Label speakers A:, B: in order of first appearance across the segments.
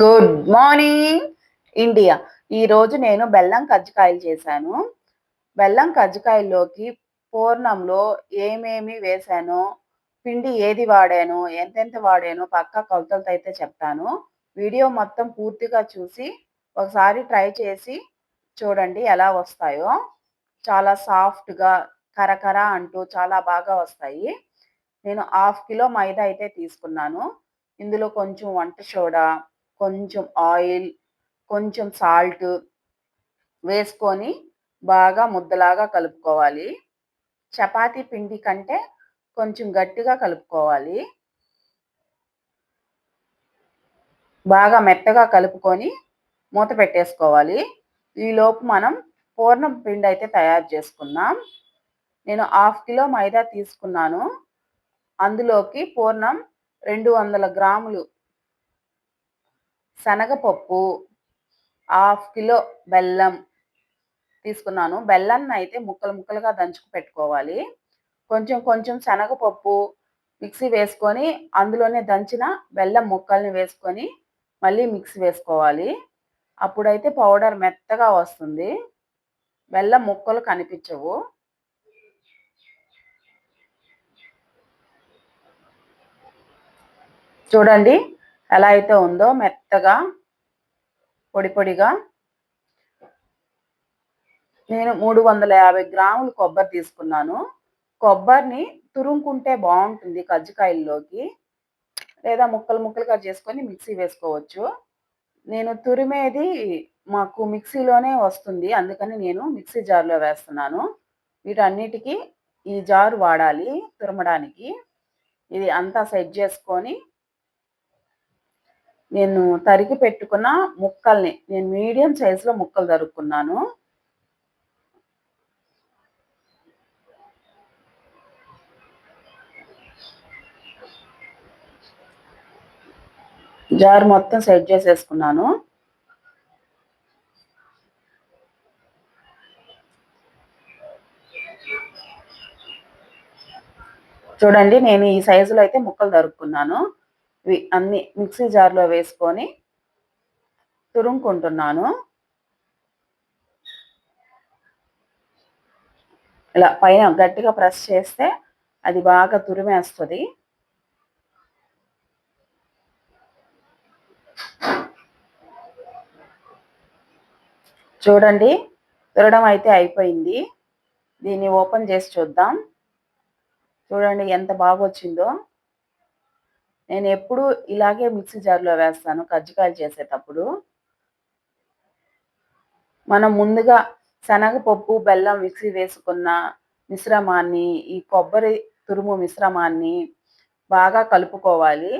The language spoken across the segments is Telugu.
A: గుడ్ మార్నింగ్ ఇండియా ఈరోజు నేను బెల్లం కజ్జికాయలు చేశాను. బెల్లం కజ్జికాయల్లోకి పూర్ణంలో ఏమేమి వేశాను పిండి ఏది వాడాను ఎంతెంత వాడానో పక్క కొలతలతో అయితే చెప్తాను. వీడియో మొత్తం పూర్తిగా చూసి ఒకసారి ట్రై చేసి చూడండి ఎలా వస్తాయో. చాలా సాఫ్ట్గా కరకర అంటూ చాలా బాగా వస్తాయి. నేను హాఫ్ కిలో మైదా అయితే తీసుకున్నాను. ఇందులో కొంచెం వంట సోడా కొంచెం ఆయిల్ కొంచెం సాల్ట్ వేసుకొని బాగా ముద్దలాగా కలుపుకోవాలి. చపాతీ పిండి కంటే కొంచెం గట్టిగా కలుపుకోవాలి. బాగా మెత్తగా కలుపుకొని మూత పెట్టేసుకోవాలి. ఈలోపు మనం పూర్ణం పిండి అయితే తయారు చేసుకుందాం. నేను హాఫ్ కిలో మైదా తీసుకున్నాను. అందులోకి పూర్ణం రెండు వందల గ్రాములు శనగపప్పు హాఫ్ కిలో బెల్లం తీసుకున్నాను. బెల్లాన్ని అయితే ముక్కలు ముక్కలుగా దంచుకు పెట్టుకోవాలి. కొంచెం కొంచెం శనగపప్పు మిక్సీ వేసుకొని అందులోనే దంచిన బెల్లం ముక్కల్ని వేసుకొని మళ్ళీ మిక్సీ వేసుకోవాలి. అప్పుడైతే పౌడర్ మెత్తగా వస్తుంది. బెల్లం ముక్కలు కనిపించవు. చూడండి. ఎలా అయితే ఉందో మెత్తగా పొడి పొడిగా నేను మూడు వందల యాభై గ్రాములు కొబ్బరి తీసుకున్నాను. కొబ్బరిని తురుముకుంటే బాగుంటుంది కజ్జికాయల్లోకి. లేదా ముక్కలు ముక్కలుగా చేసుకొని మిక్సీ వేసుకోవచ్చు. నేను తురిమేది మాకు మిక్సీలోనే వస్తుంది. అందుకని నేను మిక్సీ జార్లో వేస్తున్నాను. వీటన్నిటికీ ఈ జారు వాడాలి తురమడానికి. ఇది అంతా సెట్ చేసుకొని నేను తరిగి పెట్టుకున్న ముక్కల్ని నేను మీడియం సైజులో ముక్కలు తరుక్కున్నాను. జార్ మొత్తం సెట్ చేసేసుకున్నాను. చూడండి నేను ఈ సైజులో అయితే ముక్కలు ఇవి అన్ని మిక్సీ జార్లో వేసుకొని తురుముకుంటున్నాను. ఇలా పైన గట్టిగా ప్రెస్ చేస్తే అది బాగా తురిమేస్తుంది. చూడండి తురడం అయితే అయిపోయింది. దీన్ని ఓపెన్ చేసి చూద్దాం. చూడండి ఎంత బాగా వచ్చిందో నేను ఎప్పుడు ఇలాగే మిక్సీ జార్లో వేస్తాను కజ్జికాయలు చేసేటప్పుడు. మనం ముందుగా శనగపప్పు బెల్లం మిక్సీ వేసుకున్న మిశ్రమాన్ని ఈ కొబ్బరి తురుము మిశ్రమాన్ని బాగా కలుపుకోవాలి.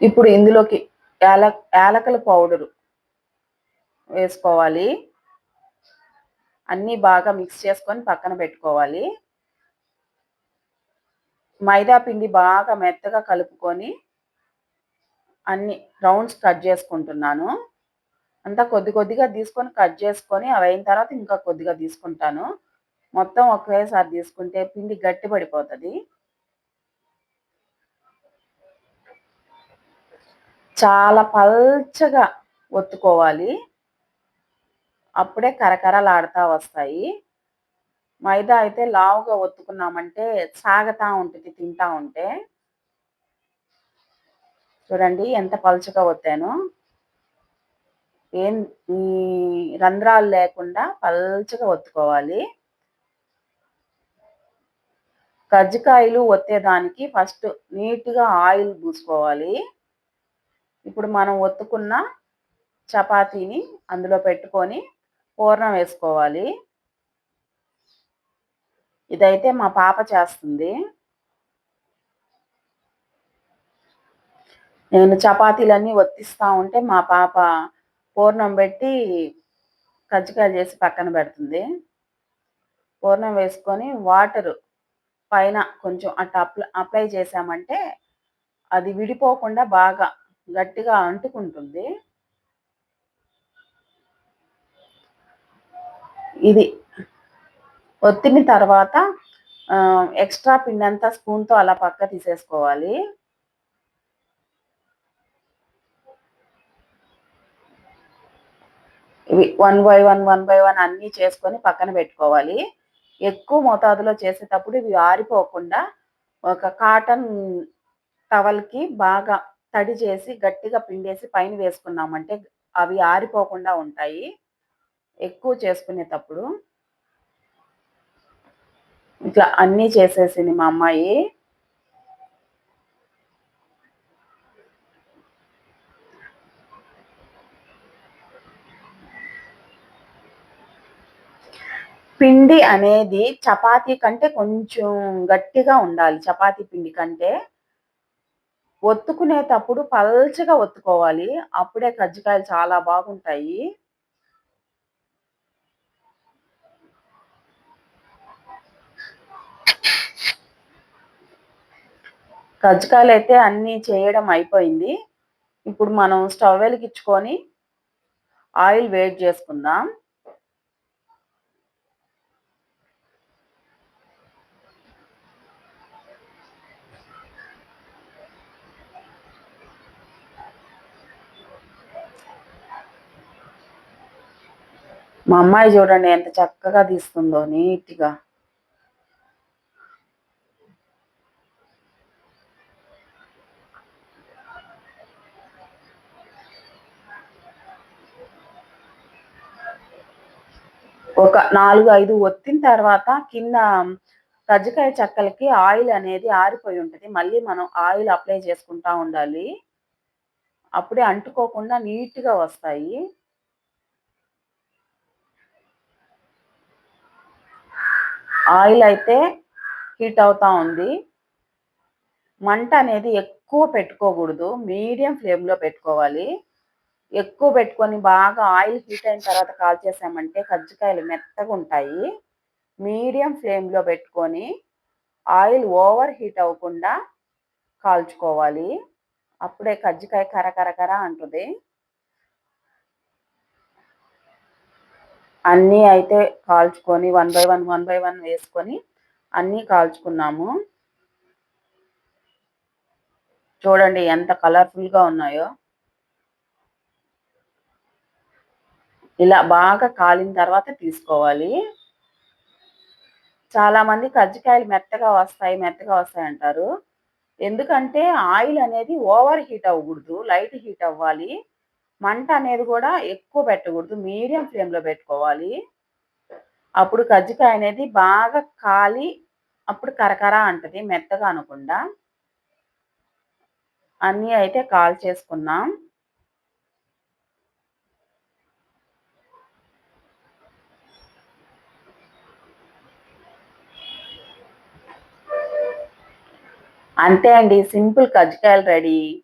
A: ఇప్పుడు ఇందులోకి యాల యాలకల పౌడరు వేసుకోవాలి. అన్నీ బాగా మిక్స్ చేసుకొని పక్కన పెట్టుకోవాలి. మైదా పిండి బాగా మెత్తగా కలుపుకొని అన్ని రౌండ్స్ కట్ చేసుకుంటున్నాను. అంతా కొద్ది కొద్దిగా తీసుకొని కట్ చేసుకొని అవి అయిన తర్వాత ఇంకా కొద్దిగా తీసుకుంటాను. మొత్తం ఒకేసారి తీసుకుంటే పిండి గట్టి పడిపోతుంది. చాలా పల్చగా ఒత్తుకోవాలి. అప్పుడే కరకరలాడుతూ వస్తాయి. మైదా అయితే లావుగా ఒత్తుకున్నామంటే సాగతా ఉంటుంది తింటా ఉంటే. చూడండి ఎంత పలుచగా ఒత్తాను. ఏం రంధ్రాలు లేకుండా పల్చగా ఒత్తుకోవాలి. కజ్జికాయలు ఒత్తేదానికి ఫస్ట్ నీట్గా ఆయిల్ పూసుకోవాలి ఇప్పుడు మనం ఒత్తుకున్న చపాతీని అందులో పెట్టుకొని పూర్ణం వేసుకోవాలి. ఇదైతే మా పాప చేస్తుంది. నేను చపాతీలన్నీ ఒత్తిస్తూ ఉంటే మా పాప పూర్ణం పెట్టి కజ్జికాయలు చేసి పక్కన పెడుతుంది. పూర్ణం వేసుకొని వాటర్ పైన కొంచెం అట్లా అప్లై అప్లై చేసామంటే అది విడిపోకుండా బాగా గట్టిగా అంటుకుంటుంది. ఇది ఒత్తిన తర్వాత ఎక్స్‌ట్రా పిండంతా స్పూన్‌తో అలా పక్క తీసేసుకోవాలి. ఇవి one by one, one by one అన్నీ చేసుకొని పక్కన పెట్టుకోవాలి. ఎక్కువ మోతాదులో చేసేటప్పుడు ఇవి ఆరిపోకుండా ఒక కాటన్ టవల్‌కి బాగా తడి చేసి గట్టిగా పిండేసి పైన వేసుకున్నామంటే అవి ఆరిపోకుండా ఉంటాయి. ఎక్కువ చేసుకునేటప్పుడు. ఇట్లా అన్నీ చేసేసింది మా అమ్మాయి. పిండి అనేది చపాతీ కంటే కొంచెం గట్టిగా ఉండాలి. చపాతీ పిండి కంటే. ఒత్తుకునేటప్పుడు పల్చగా ఒత్తుకోవాలి. అప్పుడే కజ్జికాయలు చాలా బాగుంటాయి. కజ్జికాయలైతే అన్నీ చేయడం అయిపోయింది. ఇప్పుడు మనం స్టవ్ వెలిగించుకొని ఆయిల్ వేడి చేసుకుందాం. మా అమ్మాయి చూడండి ఎంత చక్కగా తీస్తుందో నీట్‌గా. ఒక 4, 5 ఒత్తిన తర్వాత కింద కజ్జికాయ చెక్కలకి ఆయిల్ అనేది ఆరిపోయి ఉంటుంది మళ్ళీ మనం ఆయిల్ అప్లై చేసుకుంటా ఉండాలి. అప్పుడే అంటుకోకుండా నీట్‌గా వస్తాయి. ఆయిల్ అయితే హీట్ అవుతా ఉంది. మంట అనేది ఎక్కువ పెట్టుకోకూడదు. మీడియం ఫ్లేమ్‌లో పెట్టుకోవాలి. ఎక్కువ పెట్టుకొని బాగా ఆయిల్ హీట్ అయిన తర్వాత కాల్చేసామంటే కజ్జికాయలు మెత్తగా ఉంటాయి మీడియం ఫ్లేమ్‌లో పెట్టుకొని ఆయిల్ ఓవర్ హీట్ అవ్వకుండా కాల్చుకోవాలి. అప్పుడే కజ్జికాయ కరకరకర అంటుంది అంటది. అన్నీ అయితే కాల్చుకొని one by one, one by one వేసుకొని అన్నీ కాల్చుకున్నాము. చూడండి ఎంత కలర్‌ఫుల్‌గా ఉన్నాయో. ఇలా బాగా కాలిన తర్వాత తీసుకోవాలి. చాలామంది కజ్జికాయలు మెత్తగా వస్తాయి, మెత్తగా వస్తాయి అంటారు ఎందుకంటే ఆయిల్ అనేది ఓవర్ హీట్ అవ్వకూడదు. లైట్ హీట్ అవ్వాలి. మంట అనేది కూడా ఎక్కువ పెట్టకూడదు. మీడియం ఫ్లేమ్‌లో పెట్టుకోవాలి. అప్పుడు కజ్జికాయ అనేది బాగా కాలి అప్పుడు కరకర అంటది మెత్తగా అనకుండా. అన్నీ అయితే కాల్ చేసుకున్నాం అంతే అండి. సింపుల్ కజ్జికాయలు రెడీ.